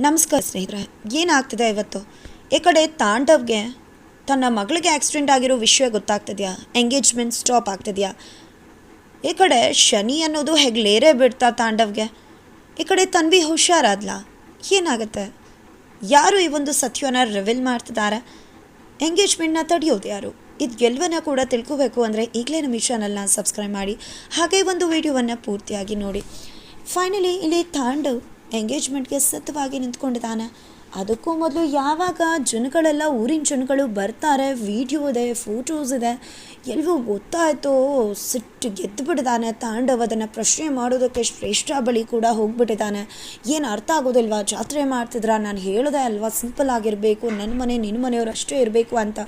ನಮಸ್ಕಾರ ಸ್ನೇಹಿತರೆ, ಏನಾಗ್ತಿದೆ ಇವತ್ತು? ಈ ಕಡೆ ತಾಂಡವ್ಗೆ ತನ್ನ ಮಗಳಿಗೆ ಆಕ್ಸಿಡೆಂಟ್ ಆಗಿರೋ ವಿಷಯ ಗೊತ್ತಾಗ್ತಿದೆಯಾ? Engagement stop ಆಗ್ತಿದೆಯಾ? ಈ ಕಡೆ ಶನಿ ಅನ್ನೋದು ಹೆಗ್ಲೇರೇ ಬಿಡ್ತಾ ತಾಂಡವ್ಗೆ. ಈ ಕಡೆ ತನ್ವಿ ಹುಷಾರಾದ್ಲ? ಏನಾಗುತ್ತೆ? ಯಾರು ಈ ಒಂದು ಸತ್ಯನ ರಿವೀಲ್ ಮಾಡ್ತಿದ್ದಾರೆ ಎಂಗೇಜ್ಮೆಂಟ್ನ ತಡೆಯೋದು ಯಾರು? ಇದು ಗೆಲ್ವನ್ನ ಕೂಡ ತಿಳ್ಕೋಬೇಕು ಅಂದರೆ ಈಗಲೇ ನಮ್ಮ ಈ ಚಾನಲ್ನ ಸಬ್ಸ್ಕ್ರೈಬ್ ಮಾಡಿ, ಹಾಗೆ ಒಂದು ವಿಡಿಯೋವನ್ನು ಪೂರ್ತಿಯಾಗಿ ನೋಡಿ. ಫೈನಲಿ ಇಲ್ಲಿ ತಾಂಡವ್ ಎಂಗೇಜ್ಮೆಂಟ್ಗೆ ಸತ್ತವಾಗಿ ನಿಂತ್ಕೊಂಡಿದ್ದಾನೆ. ಅದಕ್ಕೂ ಮೊದಲು ಯಾವಾಗ ಜನಗಳೆಲ್ಲ ಊರಿನ ಜನಗಳು ಬರ್ತಾರೆ ವಿಡಿಯೋ ಇದೆ ಫೋಟೋಸ್ ಇದೆ ಎಲ್ಲವೂ ಗೊತ್ತಾಯಿತೋ, ಸಿಟ್ಟು ಗೆದ್ದು ಬಿಟ್ಟಿದ್ದಾನೆ ತಾಂಡವ್ ಅದನ್ನು ಪ್ರಶ್ನೆ ಮಾಡೋದಕ್ಕೆ ಶ್ರೇಷ್ಠ ಬಳಿ ಕೂಡ ಹೋಗ್ಬಿಟ್ಟಿದ್ದಾನೆ. ಏನು ಅರ್ಥ ಆಗೋದಿಲ್ವಾ? ಜಾತ್ರೆ ಮಾಡ್ತಿದ್ರ? ನಾನು ಹೇಳಿದೆ ಅಲ್ವಾ? ಸಿಂಪಲ್ ಆಗಿರಬೇಕು ನನ್ನ ಮನೆ ನಿನ್ನ ಮನೆಯವ್ರು ಅಷ್ಟೇ ಇರಬೇಕು ಅಂತ.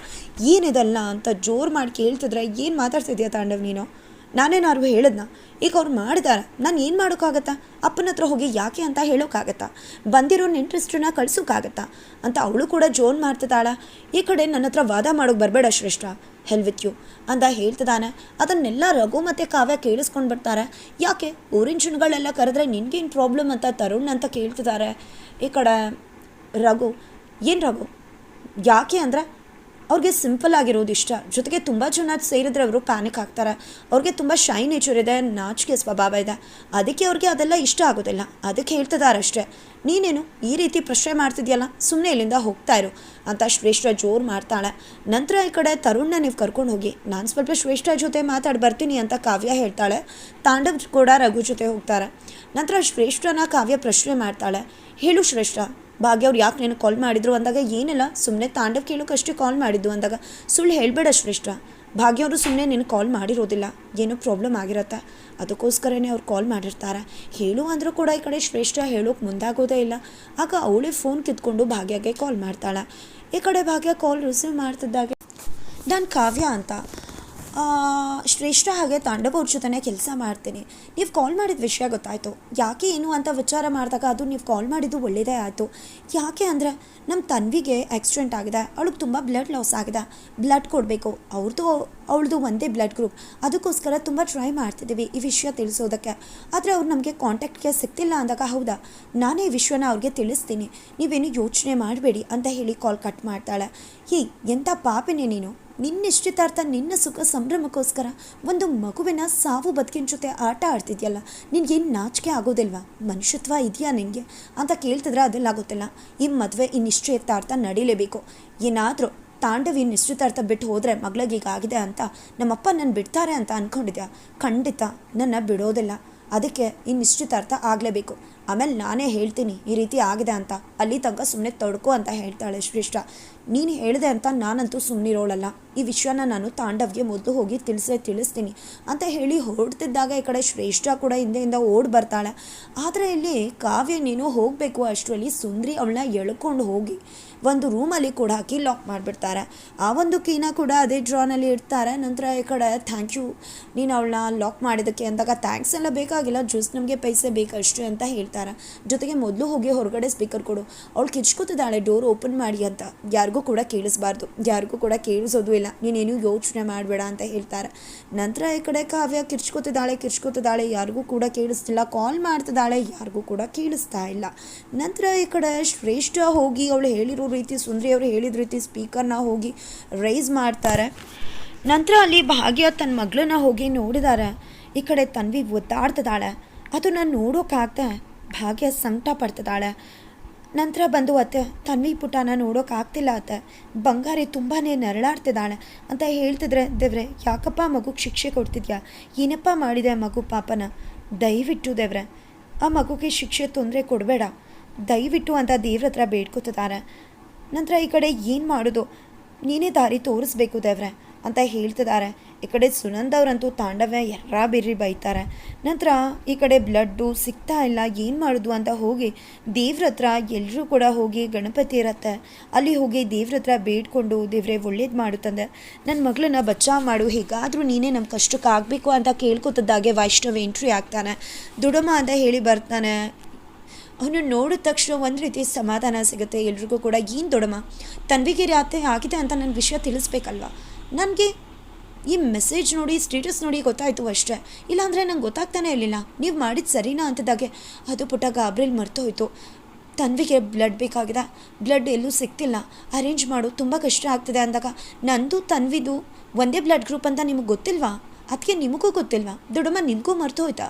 ಏನಿದಲ್ಲ ಅಂತ ಜೋರು ಮಾಡಿ ಕೇಳ್ತಿದ್ರೆ ಏನು ಮಾತಾಡ್ತಿದ್ಯಾ ತಾಂಡವ್ ನೀನು? ನಾನೇನಾದ್ರು ಹೇಳಿದ್ನ? ಈಗ ಅವ್ರು ಮಾಡಿದಾರ. ನಾನು ಏನು ಮಾಡೋಕ್ಕಾಗತ್ತಾ? ಅಪ್ಪನ ಹತ್ರ ಹೋಗಿ ಯಾಕೆ ಅಂತ ಹೇಳೋಕ್ಕಾಗತ್ತಾ? ಬಂದಿರೋ ಇಂಟ್ರೆಸ್ಟನ್ನ ಕಳ್ಸೋಕ್ಕಾಗತ್ತಾ? ಅಂತ ಅವಳು ಕೂಡ ಜೋನ್ ಮಾಡ್ತಿದ್ದಾಳ. ಈ ಕಡೆ ನನ್ನ ಹತ್ರ ವಾದ ಮಾಡೋಕೆ ಬರಬೇಡ ಶ್ರೇಷ್ಠ. ಹೆಲ್ ವಿತ್ ಯು ಅಂತ ಹೇಳ್ತಿದ್ದಾನೆ. ಅದನ್ನೆಲ್ಲ ರಘು ಮತ್ತು ಕಾವ್ಯ ಕೇಳಿಸ್ಕೊಂಡು ಬರ್ತಾರೆ. ಯಾಕೆ? ಊರಿನ ಜನಗಳೆಲ್ಲ ಕರೆದ್ರೆ ನಿನಗೇನು ಪ್ರಾಬ್ಲಮ್ ಅಂತ ತರುಣ್ ಅಂತ ಕೇಳ್ತಿದ್ದಾರೆ. ಈ ಕಡೆ ರಘು. ಏನು ರಘು? ಯಾಕೆ ಅಂದರೆ ಅವ್ರಿಗೆ ಸಿಂಪಲ್ ಆಗಿರೋದು ಇಷ್ಟ. ಜೊತೆಗೆ ತುಂಬ ಜನ ಸೇರಿದ್ರೆ ಅವರು ಪ್ಯಾನಿಕ್ ಆಗ್ತಾರೆ. ಅವ್ರಿಗೆ ತುಂಬ ಶೈ ನೇಚರ್ ಇದೆ, ನಾಚಿಕೆ ಸ್ವಭಾವ ಇದೆ. ಅದಕ್ಕೆ ಅವ್ರಿಗೆ ಅದೆಲ್ಲ ಇಷ್ಟ ಆಗೋದಿಲ್ಲ. ಅದಕ್ಕೆ ಹೇಳ್ತಿದ್ದಾರೆ ಅಷ್ಟೇ. ನೀನೇನು ಈ ರೀತಿ ಪ್ರಶ್ನೆ ಮಾಡ್ತಿದ್ಯಲ್ಲ ಸುಮ್ಮನೆ ಇಲ್ಲಿಂದ ಹೋಗ್ತಾ ಇರು. ಅಂತ ಶ್ರೇಷ್ಠ ಜೋರು ಮಾಡ್ತಾಳೆ. ನಂತರ ಈ ಕಡೆ ತರುಣ್ನ ನೀವು ಕರ್ಕೊಂಡು ಹೋಗಿ. ನಾನು ಸ್ವಲ್ಪ ಶ್ರೇಷ್ಠ ಜೊತೆ ಮಾತಾಡಿ ಬರ್ತೀನಿ ಅಂತ ಕಾವ್ಯ ಹೇಳ್ತಾಳೆ. ತಾಂಡವ್ ಕೂಡ ರಘು ಜೊತೆ ಹೋಗ್ತಾರೆ. ನಂತರ ಶ್ರೇಷ್ಠನ ಕಾವ್ಯ ಪ್ರಶ್ನೆ ಮಾಡ್ತಾಳೆ. ಹೇಳು ಶ್ರೇಷ್ಠ ಭಾಗ್ಯ ಅವ್ರು ಯಾಕೆ ನೀನು ಕಾಲ್ ಮಾಡಿದ್ರು ಅಂದಾಗ, ಏನಿಲ್ಲ ಸುಮ್ಮನೆ ತಾಂಡವ್ ಕೇಳೋಕ್ಕಷ್ಟೇ ಕಾಲ್ ಮಾಡಿದ್ದು ಅಂದಾಗ. ಸುಳ್ಳು ಹೇಳಬೇಡ ಶ್ರೇಷ್ಠ. ಭಾಗ್ಯ ಅವರು ಸುಮ್ಮನೆ ನೀನು ಕಾಲ್ ಮಾಡಿರೋದಿಲ್ಲ. ಏನೋ ಪ್ರಾಬ್ಲಮ್ ಆಗಿರತ್ತೆ? ಅದಕ್ಕೋಸ್ಕರನೇ ಅವ್ರು ಕಾಲ್ ಮಾಡಿರ್ತಾರೆ. ಹೇಳು ಅಂದರೂ ಕೂಡ ಈ ಕಡೆ ಶ್ರೇಷ್ಠ ಹೇಳೋಕೆ ಮುಂದಾಗೋದೇ ಇಲ್ಲ. ಆಗ ಅವಳೇ ಫೋನ್ ಕಿತ್ಕೊಂಡು ಭಾಗ್ಯಗೆ ಕಾಲ್ ಮಾಡ್ತಾಳೆ. ಈ ಕಡೆ ಭಾಗ್ಯ ಕಾಲ್ ರಿಸೀವ್ ಮಾಡ್ತಿದ್ದಾಗೆ, ನಾನು ಕಾವ್ಯ ಅಂತ. ಶ್ರೇಷ್ಠ ಹಾಗೆ ತಾಂಡವ ಅವ್ರ ಜೊತೆನೇ ಕೆಲಸ ಮಾಡ್ತೀನಿ. ನೀವು ಕಾಲ್ ಮಾಡಿದ ವಿಷಯ ಗೊತ್ತಾಯಿತು. ಯಾಕೆ ಏನು ಅಂತ ವಿಚಾರ ಮಾಡಿದಾಗ ಅದು ನೀವು ಕಾಲ್ ಮಾಡಿದ್ದು ಒಳ್ಳೆಯದೇ ಆಯಿತು. ಯಾಕೆ ಅಂದರೆ ನಮ್ಮ ತನ್ವಿಗೆ ಆಕ್ಸಿಡೆಂಟ್ ಆಗಿದೆ. ಅವಳಿಗೆ ತುಂಬ ಬ್ಲಡ್ ಲಾಸ್ ಆಗಿದೆ. ಬ್ಲಡ್ ಕೊಡಬೇಕು. ಅವ್ರದ್ದು ಅವಳದು ಒಂದೇ ಬ್ಲಡ್ ಗ್ರೂಪ್ ಅದಕ್ಕೋಸ್ಕರ ತುಂಬ ಟ್ರೈ ಮಾಡ್ತಿದ್ದೀವಿ ಈ ವಿಷಯ ತಿಳಿಸೋದಕ್ಕೆ. ಆದರೆ ಅವ್ರು ನಮಗೆ ಕಾಂಟ್ಯಾಕ್ಟ್ಗೆ ಸಿಗ್ತಿಲ್ಲ ಅಂದಾಗ ಹೌದಾ? ನಾನೇ ಈ ವಿಷಯನ ಅವ್ರಿಗೆ ತಿಳಿಸ್ತೀನಿ. ನೀವೇನು ಯೋಚನೆ ಮಾಡಬೇಡಿ ಅಂತ ಹೇಳಿ ಕಾಲ್ ಕಟ್ ಮಾಡ್ತಾಳೆ. ಹೀ ಎಂಥ ಪಾಪಿನೇ ನೀನು? ನಿಶ್ಚಿತಾರ್ಥ, ನಿನ್ನ ಸುಖ ಸಂಭ್ರಮಕ್ಕೋಸ್ಕರ ಒಂದು ಮಗುವಿನ ಸಾವು ಬದುಕಿನ ಜೊತೆ ಆಟ ಆಡ್ತಿದ್ಯಲ್ಲ ನಿನಗೇನು ನಾಚಿಕೆ ಆಗೋದಿಲ್ವಾ? ಮನುಷ್ಯತ್ವ ಇದೆಯಾ ನಿನಗೆ? ಅಂತ ಕೇಳ್ತಿದ್ರೆ ಅದೆಲ್ಲ ಆಗೋದಿಲ್ಲ. ಈ ಮದುವೆ, ಈ ನಿಶ್ಚಿತಾರ್ಥ ನಡೀಲೇಬೇಕು. ಏನಾದರೂ ತಾಂಡವಿ ನಿಶ್ಚಿತಾರ್ಥ ಬಿಟ್ಟು ಹೋದರೆ ಮಗಳಿಗೀಗಾಗಿದೆ ಅಂತ ನಮ್ಮಪ್ಪ ನನ್ನ ಬಿಡ್ತಾರೆ ಅಂತ ಅಂದ್ಕೊಂಡಿದ್ಯಾ ಖಂಡಿತ. ನನ್ನ ಬಿಡೋದಿಲ್ಲ. ಅದಕ್ಕೆ ಈ ನಿಶ್ಚಿತಾರ್ಥ ಆಗಲೇಬೇಕು. ಆಮೇಲೆ ನಾನೇ ಹೇಳ್ತೀನಿ, ಈ ರೀತಿ ಆಗಿದೆ ಅಂತ. ಅಲ್ಲಿ ತನಕ ಸುಮ್ಮನೆ ತೊಡ್ಕೊ ಅಂತ ಹೇಳ್ತಾಳೆ ಶ್ರೇಷ್ಠ. ನೀನು ಹೇಳಿದೆ ಅಂತ ನಾನಂತೂ ಸುಮ್ಮನಿರೋಳಲ್ಲ ಈ ವಿಷಯನ ನಾನು ತಾಂಡವ್ಗೆ ಮೊದಲು ಹೋಗಿ ತಿಳಿಸೇ, ತಿಳಿಸ್ತೀನಿ ಅಂತ ಹೇಳಿ ಹೊರಡ್ತಿದ್ದಾಗ ಈ ಕಡೆ ಶ್ರೇಷ್ಠ ಕೂಡ ಹಿಂದೆಯಿಂದ ಓಡ್ ಬರ್ತಾಳೆ. ಆದರೆ ಇಲ್ಲಿ ಕಾವ್ಯ ನೀನು ಹೋಗಬೇಕು ಅಷ್ಟರಲ್ಲಿ ಸುಂದ್ರಿ ಅವಳನ್ನ ಎಳ್ಕೊಂಡು ಹೋಗಿ ಒಂದು ರೂಮಲ್ಲಿ ಕೂಡ ಹಾಕಿ ಲಾಕ್ ಮಾಡಿಬಿಡ್ತಾರೆ. ಆ ಒಂದು ಕೀನ ಕೂಡ ಅದೇ ಡ್ರಾನಲ್ಲಿ ಇಡ್ತಾರೆ. ನಂತರ ಈ ಕಡೆ ಥ್ಯಾಂಕ್ ಯು ನೀನು ಅವಳನ್ನ ಲಾಕ್ ಮಾಡಿದ್ದಕ್ಕೆ ಅಂದಾಗ ಥ್ಯಾಂಕ್ಸ್ ಎಲ್ಲ ಬೇಕಾಗಿಲ್ಲ. ಜಸ್ಟ್ ನಮಗೆ ಪೈಸೆ ಬೇಕಷ್ಟೇ ಅಂತ ಹೇಳ್ತಾರೆ. ಜೊತೆಗೆ ಮೊದಲು ಹೋಗಿ ಹೊರಗಡೆ ಸ್ಪೀಕರ್ ಕೊಡು. ಅವಳು ಕಿಚ್ಕೋತಿದ್ದಾಳೆ ಡೋರ್ ಓಪನ್ ಮಾಡಿ ಅಂತ. ಯಾರಿಗೂ ಕೂಡ ಕೇಳಿಸ್ಬಾರ್ದು. ಯಾರಿಗೂ ಕೂಡ ಕೇಳಿಸೋದು ಇಲ್ಲ. ನೀನೇನು ಯೋಚನೆ ಮಾಡಬೇಡ ಅಂತ ಹೇಳ್ತಾರೆ. ನಂತರ ಈ ಕಡೆ ಕಾವ್ಯ ಕಿರ್ಚ್ಕೋತಿದ್ದಾಳೆ ಕಿರ್ಚ್ಕೋತಿದ್ದಾಳೆ. ಯಾರಿಗೂ ಕೂಡ ಕೇಳಿಸ್ತಿಲ್ಲ. ಕಾಲ್ ಮಾಡ್ತಿದ್ದಾಳೆ, ಯಾರಿಗೂ ಕೂಡ ಕೇಳಿಸ್ತಾ ಇಲ್ಲ. ನಂತರ ಈ ಕಡೆ ಶ್ರೇಷ್ಠ ಹೋಗಿ ಅವಳು ಹೇಳಿರೋ ರೀತಿ, ಸುಂದ್ರಿ ಅವರು ಹೇಳಿದ ರೀತಿ ಸ್ಪೀಕರ್ನ ಹೋಗಿ ರೈಸ್ ಮಾಡ್ತಾರೆ. ನಂತರ ಅಲ್ಲಿ ಭಾಗ್ಯ ತನ್ನ ಮಗಳನ್ನ ಹೋಗಿ ನೋಡಿದ್ದಾರೆ ಈ ಕಡೆ ತನ್ವಿ ಒದ್ದಾಡ್ತಿದ್ದಾಳೆ. ಅದು ನಾನು ನೋಡೋಕ್ಕಾಗ್ದೆ ಭಾಗ್ಯ ಸಂಕಟ ಪಡ್ತಿದ್ದಾಳೆ. ನಂತರ ಬಂದು ಅತ್ತೆ, ತನ್ವಿ ಪುಟಾನ ನೋಡೋಕ್ಕಾಗ್ತಿಲ್ಲ ಅತ್ತೆ. ಬಂಗಾರಿ ತುಂಬಾ ನರಳಾಡ್ತಿದ್ದಾಳೆ ಅಂತ ಹೇಳ್ತಿದ್ರೆ, ದೇವ್ರೆ, ಯಾಕಪ್ಪ ಮಗುಗೆ ಶಿಕ್ಷೆ ಕೊಡ್ತಿದ್ಯಾ? ಏನಪ್ಪ ಮಾಡಿದೆ ಮಗು ಪಾಪನ? ದಯವಿಟ್ಟು ದೇವ್ರೆ. ಆ ಮಗುಗೆ ಶಿಕ್ಷೆ ತೊಂದರೆ ಕೊಡಬೇಡ. ದಯವಿಟ್ಟು ಅಂತ ದೇವ್ರ ಹತ್ರ ಬೇಡ್ಕೊತಿದ್ದಾರೆ. ನಂತರ ಈ ಕಡೆ ಏನು ಮಾಡೋದು? ನೀನೇ ದಾರಿ ತೋರಿಸ್ಬೇಕು ದೇವ್ರೆ. ಅಂತ ಹೇಳ್ತಿದ್ದಾರೆ. ಈ ಕಡೆ ಸುನಂದ್ ಅವರಂತೂ ತಾಂಡವ್ಯ ಎರ್ರಾ ಬಿರ್ರಿ ಬೈತಾರೆ. ನಂತರ ಈ ಕಡೆ ಬ್ಲಡ್ಡು ಸಿಗ್ತಾ ಇಲ್ಲ, ಏನು ಮಾಡೋದು ಅಂತ ಹೋಗಿ ದೇವ್ರ ಹತ್ರ ಎಲ್ಲರೂ ಕೂಡ ಹೋಗಿ ಗಣಪತಿ ಇರತ್ತೆ. ಅಲ್ಲಿ ಹೋಗಿ ದೇವ್ರ ಹತ್ರ ಬೇಡ್ಕೊಂಡು ದೇವ್ರೆ ಒಳ್ಳೇದು ಮಾಡುತ್ತಂದೆ ನನ್ನ ಮಗಳನ್ನ ಬಚಾವ್ ಮಾಡು, ಹೇಗಾದರೂ ನೀನೇ ನಮ್ಮ ಕಷ್ಟಕ್ಕೆ ಆಗಬೇಕು ಅಂತ ಕೇಳ್ಕೊತದ್ದಾಗೆ ವೈಷ್ಣವ್ ಎಂಟ್ರಿ ಆಗ್ತಾನೆ. ದುಡಮ ಅಂತ ಹೇಳಿ ಬರ್ತಾನೆ. ಅವನು ನೋಡಿದ ತಕ್ಷಣ ಒಂದು ರೀತಿ ಸಮಾಧಾನ ಸಿಗುತ್ತೆ ಎಲ್ರಿಗೂ ಕೂಡ. ಏನು ದೊಡಮ್ಮ ತನ್ವಿಗೆ ರಾತ್ರಿ ಆಗಿದೆ ಅಂತ ನನ್ನ ವಿಷಯ ತಿಳಿಸ್ಬೇಕಲ್ವ? ನನಗೆ ಈ ಮೆಸೇಜ್ ನೋಡಿ ಸ್ಟೇಟಸ್ ನೋಡಿ ಗೊತ್ತಾಯಿತು ಅಷ್ಟೇ. ಇಲ್ಲಾಂದರೆ ನಂಗೆ ಗೊತ್ತಾಗ್ತಾನೆ ಇರಲಿಲ್ಲ. ನೀವು ಮಾಡಿದ್ದು ಸರಿನಾ ಅಂತದಾಗೆ ಅದು ಪುಟ್ಟ ಗಾಬ್ರಿಲ್ ಮರ್ತೋಯ್ತು. ತನ್ವಿಗೆ ಬ್ಲಡ್ ಬೇಕಾಗಿದೆ. ಬ್ಲಡ್ ಎಲ್ಲೂ ಸಿಗ್ತಿಲ್ಲ. ಅರೇಂಜ್ ಮಾಡು. ತುಂಬ ಕಷ್ಟ ಆಗ್ತಿದೆ ಅಂದಾಗ. ನಂದು, ತನ್ವಿದು ಒಂದೇ ಬ್ಲಡ್ ಗ್ರೂಪ್ ಅಂತ ನಿಮಗೆ ಗೊತ್ತಿಲ್ವಾ? ಅದಕ್ಕೆ ನಿಮಗೂ ಗೊತ್ತಿಲ್ವಾ? ದೊಡ್ಡಮ್ಮ ನಿಮಗೂ ಮರ್ತೋಯ್ತಾ?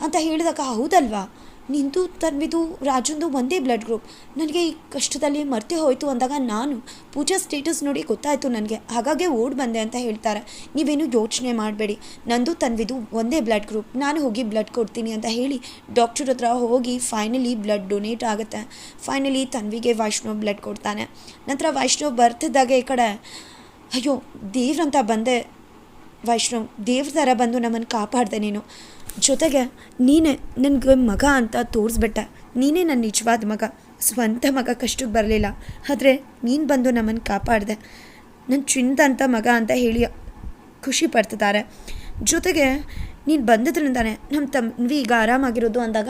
ಅಂತ ಹೇಳಿದಾಗ, ಹೌದಲ್ವಾ? ನಿಂದು ತನ್ವಿದು ರಾಜಂದು ಒಂದೇ ಬ್ಲಡ್ ಗ್ರೂಪ್ ನನಗೆ ಈ ಕಷ್ಟದಲ್ಲಿ ಮರ್ತೆ ಹೋಯಿತು ಅಂದಾಗ ನಾನು ಪೂಜಾ ಸ್ಟೇಟಸ್ ನೋಡಿ ಗೊತ್ತಾಯಿತು ನನಗೆ. ಹಾಗಾಗಿ ಓಡ್ ಬಂದೆ ಅಂತ ಹೇಳ್ತಾರೆ. ನೀವೇನು ಯೋಚನೆ ಮಾಡಬೇಡಿ. ನಂದು ತನ್ವಿದು ಒಂದೇ ಬ್ಲಡ್ ಗ್ರೂಪ್ ನಾನು ಹೋಗಿ ಬ್ಲಡ್ ಕೊಡ್ತೀನಿ ಅಂತ ಹೇಳಿ ಡಾಕ್ಟರ್ ಹತ್ರ ಹೋಗಿ ಫೈನಲಿ ಬ್ಲಡ್ ಡೊನೇಟ್ ಆಗುತ್ತೆ. ಫೈನಲಿ ತನ್ವಿಗೆ ವೈಷ್ಣವ್ ಬ್ಲಡ್ ಕೊಡ್ತಾನೆ. ನಂತರ ವೈಷ್ಣವ್ ಬರ್ತಿದ್ದಾಗ ಈ ಕಡೆ, ಅಯ್ಯೋ, ದೇವ್ರಂತ ಬಂದೆ. ವೈಷ್ಣವ್, ದೇವ್ರ ಥರ ಬಂದು ನಮ್ಮನ್ನು ಕಾಪಾಡಿದೆ ನೀನು. ಜೊತೆಗೆ ನೀನೇ ನನಗೆ ಮಗ ಅಂತ ತೋರಿಸ್ಬಿಟ್ಟೆ. ನೀನೇ ನನ್ನ ನಿಜವಾದ ಮಗ. ಸ್ವಂತ ಮಗ ಕಷ್ಟಕ್ಕೆ ಬರಲಿಲ್ಲ. ಆದರೆ ನೀನು ಬಂದು ನಮ್ಮನ್ನು ಕಾಪಾಡಿದೆ. ನನ್ನ ಅಂತ ಮಗ ಅಂತ ಹೇಳಿ ಖುಷಿ ಪಡ್ತಿದ್ದಾರೆ ಜೊತೆಗೆ ನೀನು ಬಂದಿದ್ರಿಂದಾನೆ ನಮ್ಮ ತಮ್ಮವಿ ಈಗ ಆರಾಮಾಗಿರೋದು ಅಂದಾಗ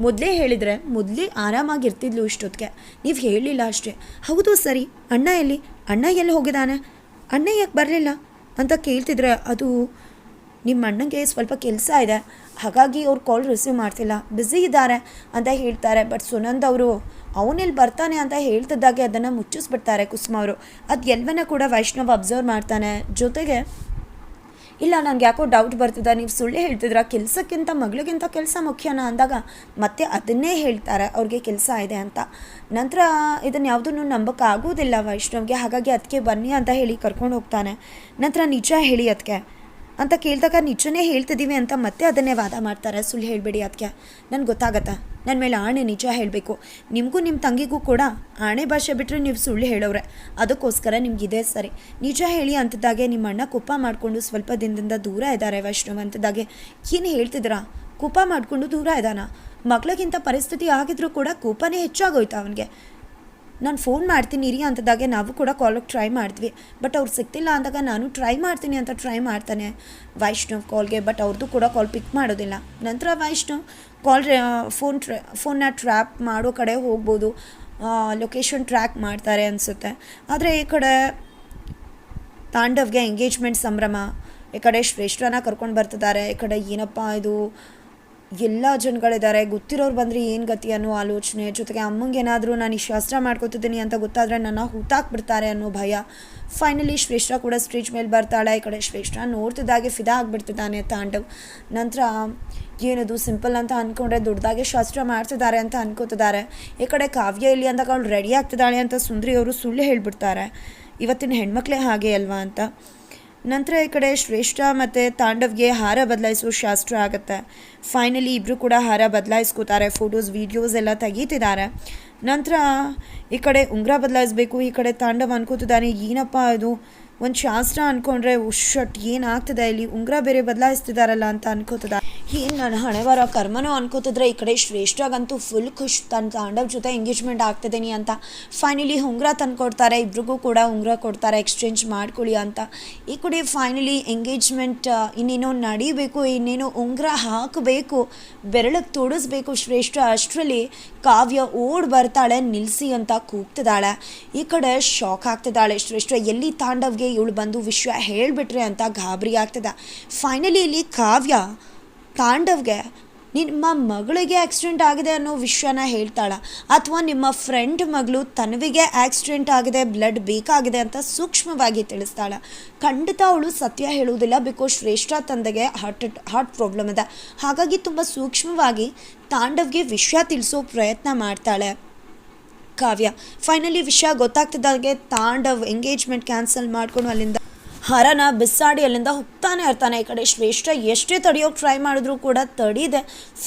ಮೊದಲೇ ಹೇಳಿದರೆ ಮೊದಲೇ ಆರಾಮಾಗಿರ್ತಿದ್ಲು ಇಷ್ಟೊತ್ತಿಗೆ ನೀವು ಹೇಳಿಲ್ಲ ಅಷ್ಟೇ. ಹೌದು ಸರಿ, ಅಣ್ಣ ಎಲ್ಲಿ? ಅಣ್ಣ ಎಲ್ಲಿ ಹೋಗಿದ್ದಾನೆ? ಅಣ್ಣ ಯಾಕೆ ಬರಲಿಲ್ಲ? ಅಂತ ಕೇಳ್ತಿದ್ರೆ ಅದು ನಿಮ್ಮ ಅಣ್ಣಗೆ ಸ್ವಲ್ಪ ಕೆಲಸ ಇದೆ. ಹಾಗಾಗಿ ಅವ್ರು ಕಾಲ್ ರಿಸೀವ್ ಮಾಡ್ತಿಲ್ಲ. ಬ್ಯುಸಿ ಇದ್ದಾರೆ ಅಂತ ಹೇಳ್ತಾರೆ. ಬಟ್ ಸುನಂದ್ ಅವರು ಅವನಿಲ್ಲಿ ಬರ್ತಾನೆ ಅಂತ ಹೇಳ್ತಿದ್ದಾಗೆ ಅದನ್ನು ಮುಚ್ಚಿಸ್ಬಿಡ್ತಾರೆ ಕುಸುಮ ಅವರು. ಅದು ಎಲ್ಲವನ್ನ ಕೂಡ ವೈಷ್ಣವ್ ಅಬ್ಸರ್ವ್ ಮಾಡ್ತಾನೆ. ಜೊತೆಗೆ, ಇಲ್ಲ, ನನಗೆ ಯಾಕೋ ಡೌಟ್ ಬರ್ತಿದ್ದ ನೀವು ಸುಳ್ಳು ಹೇಳ್ತಿದ್ರ? ಕೆಲಸಕ್ಕಿಂತ ಮಗಳಿಗಿಂತ ಕೆಲಸ ಮುಖ್ಯನಾ ಅಂದಾಗ, ಮತ್ತೆ ಅದನ್ನೇ ಹೇಳ್ತಾರೆ. ಅವ್ರಿಗೆ ಕೆಲಸ ಇದೆ ಅಂತ. ನಂತರ ಇದನ್ನು ಯಾವುದನ್ನು ನಂಬೋಕ್ಕಾಗೋದಿಲ್ಲ ವೈಷ್ಣವ್ಗೆ. ಹಾಗಾಗಿ ಅದಕ್ಕೆ ಬನ್ನಿ ಅಂತ ಹೇಳಿ ಕರ್ಕೊಂಡು ಹೋಗ್ತಾನೆ. ನಂತರ ನಿಜ ಹೇಳಿ ಅದಕ್ಕೆ ಅಂತ ಕೇಳಿದಾಗ ನಿಜನೇ ಹೇಳ್ತಿದ್ದೀವಿ ಅಂತ ಮತ್ತೆ ಅದನ್ನೇ ವಾದ ಮಾಡ್ತಾರೆ. ಸುಳ್ಳು ಹೇಳಬೇಡಿ ಅದಕ್ಕೆ ನನಗೆ ಗೊತ್ತಾಗತ್ತೆ. ನನ್ನ ಮೇಲೆ ಆಣೆ ನಿಜ ಹೇಳಬೇಕು. ನಿಮಗೂ ನಿಮ್ಮ ತಂಗಿಗೂ ಕೂಡ ಆಣೆ ಭಾಷೆ ಬಿಟ್ಟರೆ ನೀವು ಸುಳ್ಳು ಹೇಳೋರೆ ಅದಕ್ಕೋಸ್ಕರ ನಿಮ್ಗೆ ಇದೇ ಸರಿ. ನಿಜ ಹೇಳಿ ಅಂಥದ್ದಾಗೆ ನಿಮ್ಮ ಅಣ್ಣ ಕುಪ್ಪ ಮಾಡಿಕೊಂಡು ಸ್ವಲ್ಪ ದಿನದಿಂದ ದೂರ ಇದ್ದಾರೆ ವೈಷ್ಣವ್ ಅಂತದಾಗೆ ಏನು ಹೇಳ್ತಿದ್ದೀರಾ? ಕೋಪ ಮಾಡಿಕೊಂಡು ದೂರ ಇದ್ದಾನ ಮಕ್ಳಿಗಿಂತ ಪರಿಸ್ಥಿತಿ ಆಗಿದ್ರೂ ಕೂಡ ಕೋಪನೇ ಹೆಚ್ಚಾಗೋಯ್ತು ಅವನಿಗೆ. ನಾನು ಫೋನ್ ಮಾಡ್ತೀನಿ ರೀ ಅಂತದಾಗೆ ನಾವು ಕೂಡ ಕಾಲಿಗೆ ಟ್ರೈ ಮಾಡ್ತೀವಿ ಬಟ್ ಅವ್ರು ಸಿಗ್ತಿಲ್ಲ ಅಂದಾಗ ನಾನು ಟ್ರೈ ಮಾಡ್ತೀನಿ ಅಂತ ಟ್ರೈ ಮಾಡ್ತಾನೆ ವೈಷ್ಣವ್ ಕಾಲ್ಗೆ ಬಟ್ ಅವ್ರದ್ದು ಕೂಡ ಕಾಲ್ ಪಿಕ್ ಮಾಡೋದಿಲ್ಲ. ನಂತರ ವೈಷ್ಣವ್ ಕಾಲ್ ಫೋನ್ ಟ್ರ ಫೋನ್ನ ಟ್ರ್ಯಾಪ್ ಮಾಡೋ ಕಡೆ ಹೋಗ್ಬೋದು. ಲೊಕೇಶನ್ ಟ್ರ್ಯಾಕ್ ಮಾಡ್ತಾರೆ ಅನಿಸುತ್ತೆ. ಆದರೆ ಈ ಕಡೆ ತಾಂಡವ್ಗೆ ಎಂಗೇಜ್ಮೆಂಟ್ ಸಂಭ್ರಮ, ಈ ಕಡೆ ಶ್ರೇಷ್ಠನ ಕರ್ಕೊಂಡು ಬರ್ತಿದ್ದಾರೆ, ಈ ಕಡೆ ಏನಪ್ಪ ಇದು ಎಲ್ಲ ಜನಗಳಿದ್ದಾರೆ. ಗೊತ್ತಿರೋರು ಬಂದರೆ ಏನು ಗತಿ ಅನ್ನೋ ಆಲೋಚನೆ. ಜೊತೆಗೆ ಅಮ್ಮಂಗೆ ಏನಾದರೂ ನಾನು ಈ ಶಾಸ್ತ್ರ ಮಾಡ್ಕೊತಿದ್ದೀನಿ ಅಂತ ಗೊತ್ತಾದರೆ ನನ್ನ ಹೂತಾಕ್ಬಿಡ್ತಾರೆ ಅನ್ನೋ ಭಯ. ಫೈನಲಿ ಶ್ರೇಷ್ಠ ಕೂಡ ಸ್ಟೇಜ್ ಮೇಲೆ ಬರ್ತಾಳೆ. ಈ ಕಡೆ ಶ್ರೇಷ್ಠ ನೋಡ್ತಿದ್ದಾಗೆ ಫಿದಾ ಆಗಿಬಿಡ್ತಿದ್ದಾನೆ ತಾಂಡವ್ ನಂತರ, ಏನದು ಸಿಂಪಲ್ ಅಂತ ಅಂದ್ಕೊಂಡ್ರೆ ದೊಡ್ಡದಾಗೆ ಶಾಸ್ತ್ರ ಮಾಡ್ತಿದ್ದಾರೆ ಅಂತ ಅನ್ಕೋತಿದ್ದಾರೆ. ಈ ಕಡೆ ಕಾವ್ಯ ಇಲ್ಲಿ ಅಂದಾಗ ಅವಳು ರೆಡಿ ಆಗ್ತಿದ್ದಾಳೆ ಅಂತ ಸುಂದರಿ ಅವರು ಸುಳ್ಳು ಹೇಳ್ಬಿಡ್ತಾರೆ. ಇವತ್ತಿನ ಹೆಣ್ಮಕ್ಳೇ ಹಾಗೆ ಅಲ್ವಾ ಅಂತ. ನಂತರ ಈ ಕಡೆ ಶ್ರೇಷ್ಠ ಮತ್ತು ತಾಂಡವ್ಗೆ ಹಾರ ಬದಲಾಯಿಸೋ ಶಾಸ್ತ್ರ ಆಗುತ್ತೆ. ಫೈನಲಿ ಇಬ್ಬರು ಕೂಡ ಹಾರ ಬದಲಾಯಿಸ್ಕೋತಾರೆ. ಫೋಟೋಸ್ ವೀಡಿಯೋಸ್ ಎಲ್ಲ ತೆಗೀತಿದ್ದಾರೆ. ನಂತರ ಈ ಕಡೆ ಉಂಗುರ ಬದಲಾಯಿಸ್ಬೇಕು. ಈ ಕಡೆ ತಾಂಡವ್ ಅನ್ಕೋತಿದ್ದಾನೆ. ಏನಪ್ಪ ಇದು? ಒಂದು ಶಾಸ್ತ್ರ ಅಂದ್ಕೊಂಡ್ರೆ ಉಶಟ್ ಏನಾಗ್ತದೆ ಇಲ್ಲಿ? ಉಂಗುರ ಬೇರೆ ಬದಲಾಯಿಸ್ತಿದಾರಲ್ಲ ಅಂತ ಅನ್ಕೋತದ. ಏನು ನನ್ನ ಹಣೆ ಬರೋ ಕರ್ಮನೋ ಅನ್ಕೋತಿದ್ರೆ ಈ ಕಡೆ ಶ್ರೇಷ್ಠಾಗಂತೂ ಫುಲ್ ಖುಷ್ ತನ್ನ ತಾಂಡವ್ ಜೊತೆ ಎಂಗೇಜ್ಮೆಂಟ್ ಆಗ್ತಿದ್ದೀನಿ ಅಂತ. ಫೈನಲಿ ಉಂಗುರ ತಂದು ಕೊಡ್ತಾರೆ ಇಬ್ರಿಗೂ ಕೂಡ ಉಂಗುರ ಕೊಡ್ತಾರೆ ಎಕ್ಸ್ಚೇಂಜ್ ಮಾಡ್ಕೊಳ್ಳಿ ಅಂತ. ಈ ಕಡೆ ಫೈನಲಿ ಎಂಗೇಜ್ಮೆಂಟ್ ಇನ್ನೇನೋ ನಡಿಬೇಕು, ಇನ್ನೇನೋ ಉಂಗುರ ಹಾಕಬೇಕು ಬೆರಳಕ್ಕೆ ತೋಡಿಸ್ಬೇಕು ಶ್ರೇಷ್ಠ ಅಷ್ಟರಲ್ಲಿ ಕಾವ್ಯ ಓಡ್ ಬರ್ತಾಳೆ ನಿಲ್ಲಿಸಿ ಅಂತ ಕೂಗ್ತಿದ್ದಾಳೆ ಈ ಕಡೆ ಶಾಕ್ ಆಗ್ತಿದ್ದಾಳೆ ಶ್ರೇಷ್ಠ, ಎಲ್ಲಿ ತಾಂಡವ್ಗೆ ಇವಳು ಬಂದು ವಿಷಯ ಹೇಳಿಬಿಟ್ರೆ ಅಂತ ಗಾಬರಿ ಆಗ್ತದೆ. ಫೈನಲಿ ಇಲ್ಲಿ ಕಾವ್ಯ ತಾಂಡವ್ಗೆ ನಿಮ್ಮ ಮಗಳಿಗೆ ಆಕ್ಸಿಡೆಂಟ್ ಆಗಿದೆ ಅನ್ನೋ ವಿಷಯನ ಹೇಳ್ತಾಳ. ಅಥವಾ ನಿಮ್ಮ ಫ್ರೆಂಡ್ ಮಗಳು ತನವಿಗೆ ಆಕ್ಸಿಡೆಂಟ್ ಆಗಿದೆ ಬ್ಲಡ್ ಬೇಕಾಗಿದೆ ಅಂತ ಸೂಕ್ಷ್ಮವಾಗಿ ತಿಳಿಸ್ತಾಳ. ಖಂಡಿತ ಅವಳು ಸತ್ಯ ಹೇಳುವುದಿಲ್ಲ ಬಿಕಾಸ್ ಶ್ರೇಷ್ಠ ತಂದೆಗೆ ಹಾರ್ಟ್ ಹಾರ್ಟ್ ಪ್ರಾಬ್ಲಮ್ ಇದೆ. ಹಾಗಾಗಿ ತುಂಬ ಸೂಕ್ಷ್ಮವಾಗಿ ತಾಂಡವ್ಗೆ ವಿಷಯ ತಿಳಿಸೋ ಪ್ರಯತ್ನ ಮಾಡ್ತಾಳೆ. ಕಾವ್ಯ. ಫೈನಲಿ ವಿಷಯ ಗೊತ್ತಾಗ್ತಿದ್ದಾಗೆ ತಾಂಡವ್ ಎಂಗೇಜ್ಮೆಂಟ್ ಕ್ಯಾನ್ಸಲ್ ಮಾಡ್ಕೊಂಡು ಅಲ್ಲಿಂದ ಹರನ ಬಿಸಾಡಿ ಅಲ್ಲಿಂದ ಹೋಗ್ತಾನೆ ಇರ್ತಾನೆ. ಈ ಕಡೆ ಶ್ರೇಷ್ಠ ಎಷ್ಟೇ ತಡೆಯೋಕೆ ಟ್ರೈ ಮಾಡಿದ್ರೂ ಕೂಡ ತಡೀದೆ.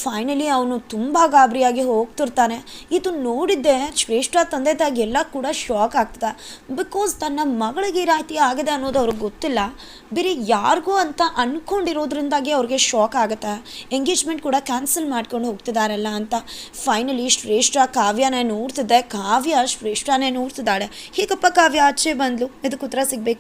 ಫೈನಲಿ ಅವನು ತುಂಬ ಗಾಬರಿಯಾಗಿ ಹೋಗ್ತಿರ್ತಾನೆ. ಇದು ನೋಡಿದ್ದೆ ಶ್ರೇಷ್ಠ ತಂದೆ ತಾಗಿ ಎಲ್ಲ ಕೂಡ ಶಾಕ್ ಆಗ್ತದೆ. ಬಿಕಾಸ್ ತನ್ನ ಮಗಳಿಗೆ ಈ ಆಗಿದೆ ಅನ್ನೋದು ಅವ್ರಿಗೆ ಗೊತ್ತಿಲ್ಲ. ಬೇರೆ ಯಾರಿಗೂ ಅಂತ ಅಂದ್ಕೊಂಡಿರೋದ್ರಿಂದಾಗಿ ಅವ್ರಿಗೆ ಶಾಕ್ ಆಗುತ್ತೆ. ಎಂಗೇಜ್ಮೆಂಟ್ ಕೂಡ ಕ್ಯಾನ್ಸಲ್ ಮಾಡ್ಕೊಂಡು ಹೋಗ್ತಿದಾರಲ್ಲ ಅಂತ. ಫೈನಲಿ ಶ್ರೇಷ್ಠ ಕಾವ್ಯನೇ ನೋಡ್ತಿದ್ದೆ. ಕಾವ್ಯ ಶ್ರೇಷ್ಠನೇ ನೋಡ್ತಿದ್ದಾಳೆ. ಹೀಗಪ್ಪ ಕಾವ್ಯ? ಆಚೆ ಬಂದ್ಲು. ಇದಕ್ಕೆ ಉತ್ತರ ಸಿಗಬೇಕು?